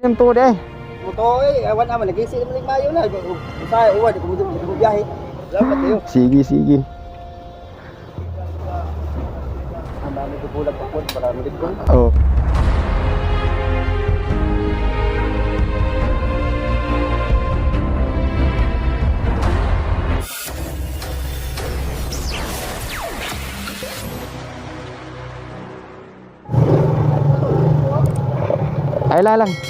Inem to de. Moto eh, awan naman, nag-isip naman mayo na. Usay, uwan, di ko mo ko biyahe. Salamat kayo. Sige, sige. Ang dami ko bulag pa po, para mo ko. Oh. Ay lang lang.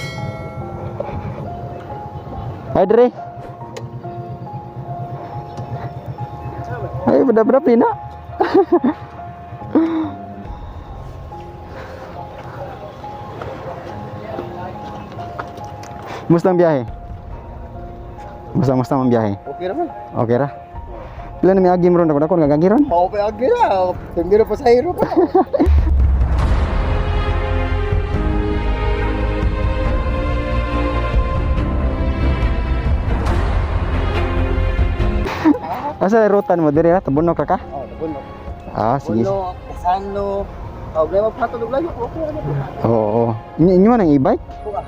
Ayo Ayo benar-benar Nina. Mustang biaya, Mustang Mustang biaya Oke lah. Oke lah. Bila nih agi ron, aku aku nggak agim ron. Mau agi lah, pinggir apa sayur Asa rutan mo diri ra tabuno ka ka? Oh, nabuno. Ah, sige. Buno, kasano. Oh, may mapato dug layo. Okay na po. Oo. oo. Inyo inyo man ang e-bike? Kuha.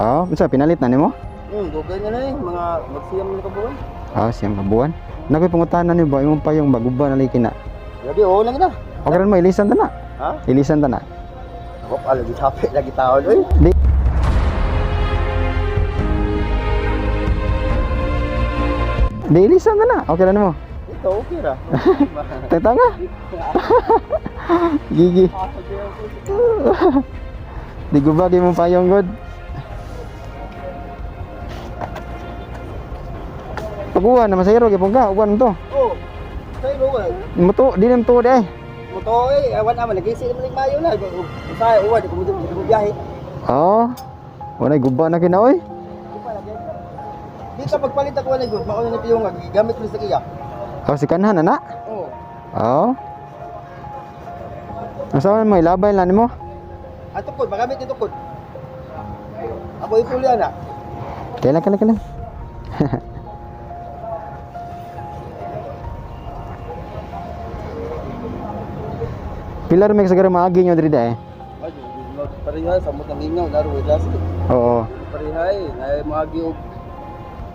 Ah, unsa pinalit na nimo? Hmm, dugay na na eh. Mga magsiyam na kabuan. Ah, siyang kabuan. Nakoy pangutanan ni ba imong pa yung baguba na liki na. Jadi, oh lang na. Okay mo ilisan ta na. Ha? Ilisan ta na. Hop, ala di sapi lagi tao eh. Di Di ilisan ta na. Okay ra nimo. Ito, okay ra. Tanga. Gigi. Di gubag imong payong god. Paguan na masayro gyapon ka. Uwan mo to. Oh, say mo eh. Imo to, di nim to de. Moto eh, awan naman, nag-isip naman mayo na. Usay, uwan, di ko mo di ko biyahe. Oh. Wala guba na kina ka magpalit ako na good, mauna na piyong nga, gamit ko sa iya. Oh, si kanhan na. Oo. Oh. Asa mo ilabay lang nimo? At tukod, magamit ni tukod. Ako ipuli na. Kailan kailan kailan. Pilar may sagara maagi nyo diri eh. Ay, parihay, samot ang ingaw, laro, wala sige. Oo. Parihay, ay maagi og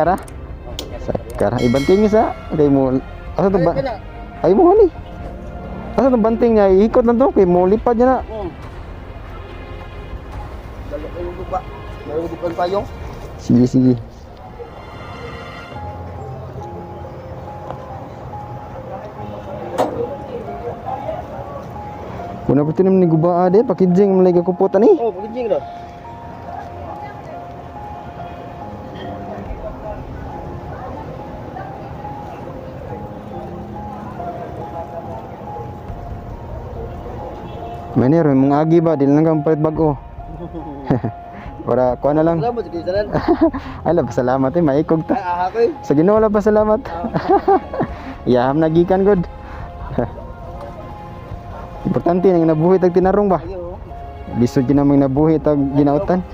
Sakara? Sakara. Ibanting sa kay mo. Asa to ba? Ay mo ni. Asa to banting niya? Ikot lang to kay mo lipad niya na. Sige, sige. Kuna ko tinim ni guba ade, pakijing malay ka kuputan ni. Oh, pagkijing ro. Manero, mong agi ba? Dili lang kang palit bago. Para kuha na lang. Salamat kay sanan. Ay, la, pasalamat eh, maikog ta. Aha ko eh. Sa Ginoo la pasalamat. Iyaham na gikan god. Importante nang nabuhi tag tinarong ba? Ayo. Lisod gyud namang nabuhi tag ginautan.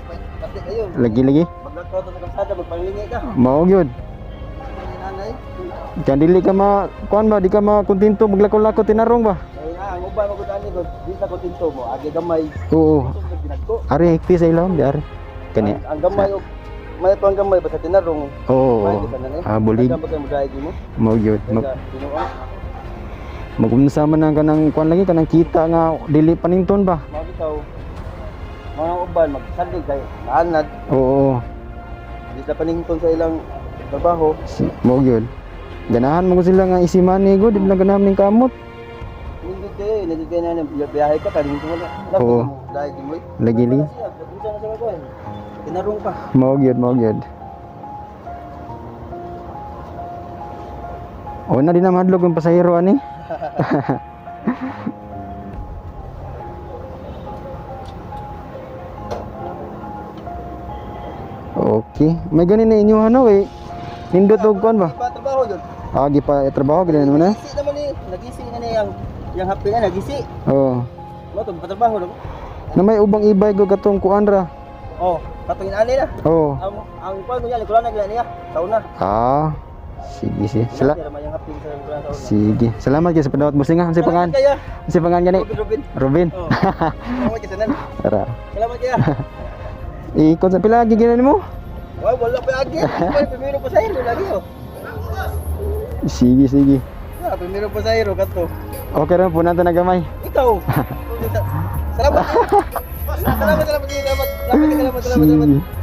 Kayo. Lagi-lagi. Mao gyud. Nanay. Kan dili ka ma kuan ba di ka ma kontento maglakaw-lakaw tinarong ba? Uban mo ani ko. Di sa kotinto mo, agi gamay. Oo. Ari higpi sa ilawom di ari. Kani. Ang, ang gamay og may pang gamay basta tinarong. Oo. Ah, bulig. Mo. Mao gyud. Magumsa man ang kanang kuan lagi kanang kita nga dili panington ba? Mga bitaw. Mga uban magsalig kay naanad. Oo. Di sa panington sa ilang trabaho. Mo gyud. Ganahan mo ko sila nga isiman ni good, di na ganahan ning kamot inadikay na ng biyahe ka, kaling ko wala. Oo. Dahil mo. Lagili. Eh. Kinarong pa. Mawag yun. O na din ang madlog yung pasahiro ani. okay. May ganin na inyo ano eh. Nindot og kuan ba? Trabaho yun. Ah, gi pa trabaho gid naman eh. na. yang HP-nya lagi sih. Oh. Lo tuh terbang udah. Namanya ubang ibay gue katong ku Andra. Oh, katongin ani lah. Oh. Ang ang kuan kunya likulan na ya. tahun lah. Ah. sigi sih. selamat, sigi, selamat kay pendapat pendawat si pengan, ya. Si pengan jani. Robin. Robin. Oh. Selamat ya. Eh, kay sanan. lagi gini kay. Ikon? Wah, wala lagi, agi. Pamilo pa lagi oh. Sigi. Ah, primero pa sa iro kato. Okay po nato na gamay. Ikaw. Salamat. Salamat, salamat, salamat, salamat, salamat, salamat, salamat, salamat.